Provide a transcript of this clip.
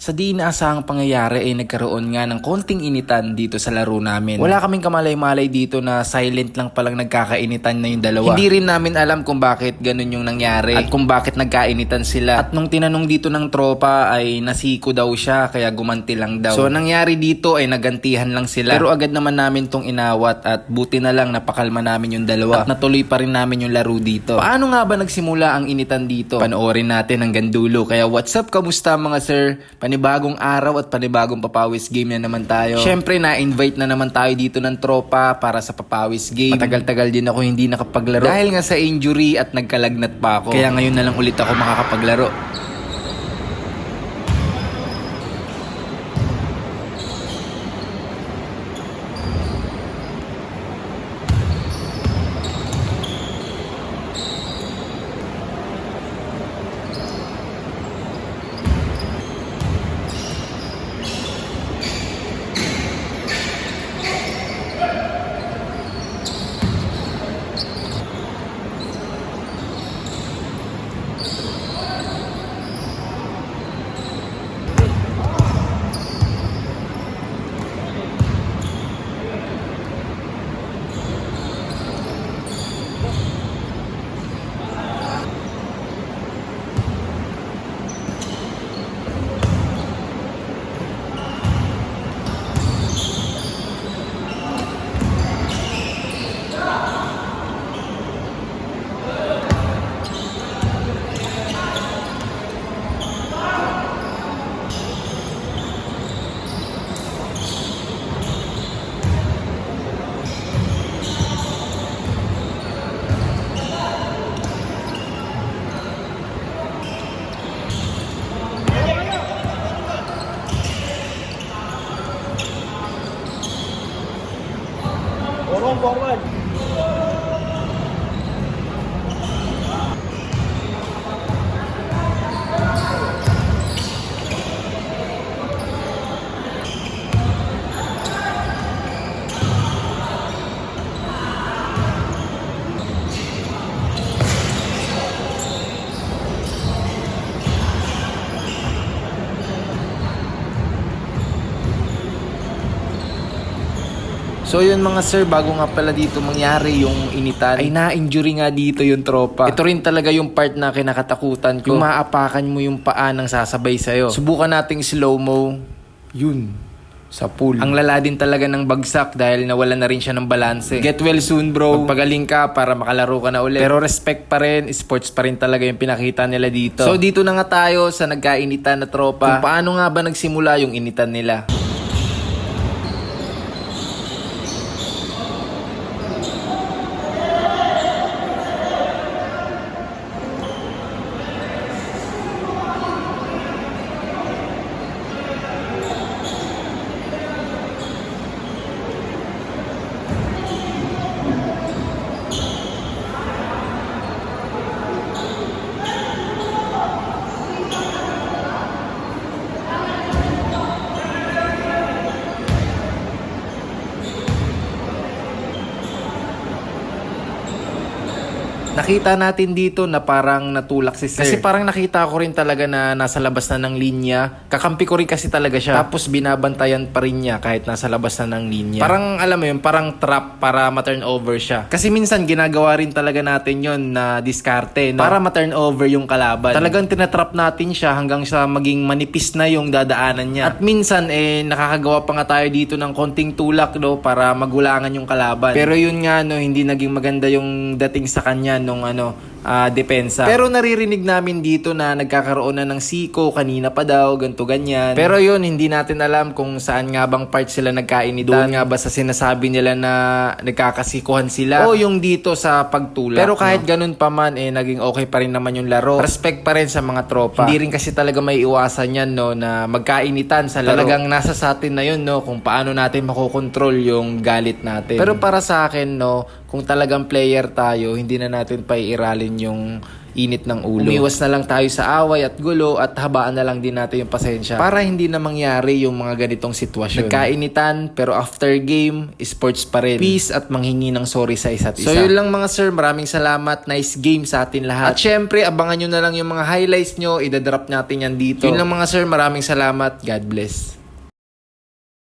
Sa di inaasahang pangyayari ay nagkaroon nga ng konting initan dito sa laro namin. Wala kaming kamalay-malay dito na silent lang palang nagkakainitan na yung dalawa. Hindi rin namin alam kung bakit ganun yung nangyari at kung bakit nagkainitan sila. At nung tinanong dito ng tropa ay nasiko daw siya kaya gumanti lang daw. So nangyari dito ay nagantihan lang sila. Pero agad naman namin tong inawat at buti na lang napakalma namin yung dalawa. At natuloy pa rin namin yung laro dito. Paano nga ba nagsimula ang initan dito? Panoorin natin hanggang dulo. Kaya what's up, kamusta mga sir? Panibagong araw at panibagong papawis game na naman tayo. Syempre na-invite na naman tayo dito ng tropa para sa papawis game. Matagal-tagal din ako hindi nakapaglaro. Dahil nga sa injury at nagkalagnat pa ako. Kaya ngayon na lang ulit ako makakapaglaro. Forward, forward. So yun mga sir, bago nga pala dito mangyari yung initan, ay na-injury nga dito yung tropa. Ito rin talaga yung part na kinakatakutan ko. Yung maapakan mo yung paa ng sasabay sa'yo. Subukan nating slow-mo. Yun. Sa pool. Ang lala din talaga ng bagsak dahil nawala na rin siya ng balanse. Get well soon bro. Magpagaling ka para makalaro ka na ulit. Pero respect pa rin, sports pa rin talaga yung pinakita nila dito. So dito na nga tayo sa nagkainitan na tropa. Kung paano nga ba nagsimula yung initan nila. Nakita natin dito na parang natulak si Sir. Kasi parang nakita ko rin talaga na nasa labas na ng linya. Kakampi ko rin kasi talaga siya. Tapos binabantayan pa rin niya kahit nasa labas na ng linya. Parang alam mo yun, parang trap para ma-turn over siya. Kasi minsan ginagawa rin talaga natin yon na diskarte no? para ma-turn over yung kalaban. Talagang tinatrap natin siya hanggang sa maging manipis na yung dadaanan niya. At minsan eh nakakagawa pa nga tayo dito ng konting tulak no para magulangan yung kalaban. Pero yun nga no, hindi naging maganda yung dating sa kanya nung ano ah, depensa. Pero naririnig namin dito na nagkakaroon na ng siko kanina pa daw, ganto ganyan. Pero yun, hindi natin alam kung saan nga bang part sila nagkainitan. Doon nga ba sa sinasabi nila na nagkakasikuhan sila o yung dito sa pagtulak. Pero kahit ganun pa man, eh, naging okay pa rin naman yung laro. Respect pa rin sa mga tropa. Hindi rin kasi talaga may iwasan yan, no, na magkainitan sa laro. Talagang nasa sa atin na yun, no, kung paano natin makokontrol yung galit natin. Pero para sa akin, no, kung talagang player tayo, hindi na natin paiiralin yung init ng ulo. Umiwas na lang tayo sa away at gulo at habaan na lang din natin yung pasensya para hindi na mangyari yung mga ganitong sitwasyon. Nagkainitan pero after game, sports pa rin. Peace at manghingi ng sorry sa isa't isa. So yun lang mga sir, maraming salamat. Nice game sa atin lahat. At syempre, abangan nyo na lang yung mga highlights nyo. Idadrop natin yan dito. Yun lang mga sir, maraming salamat. God bless.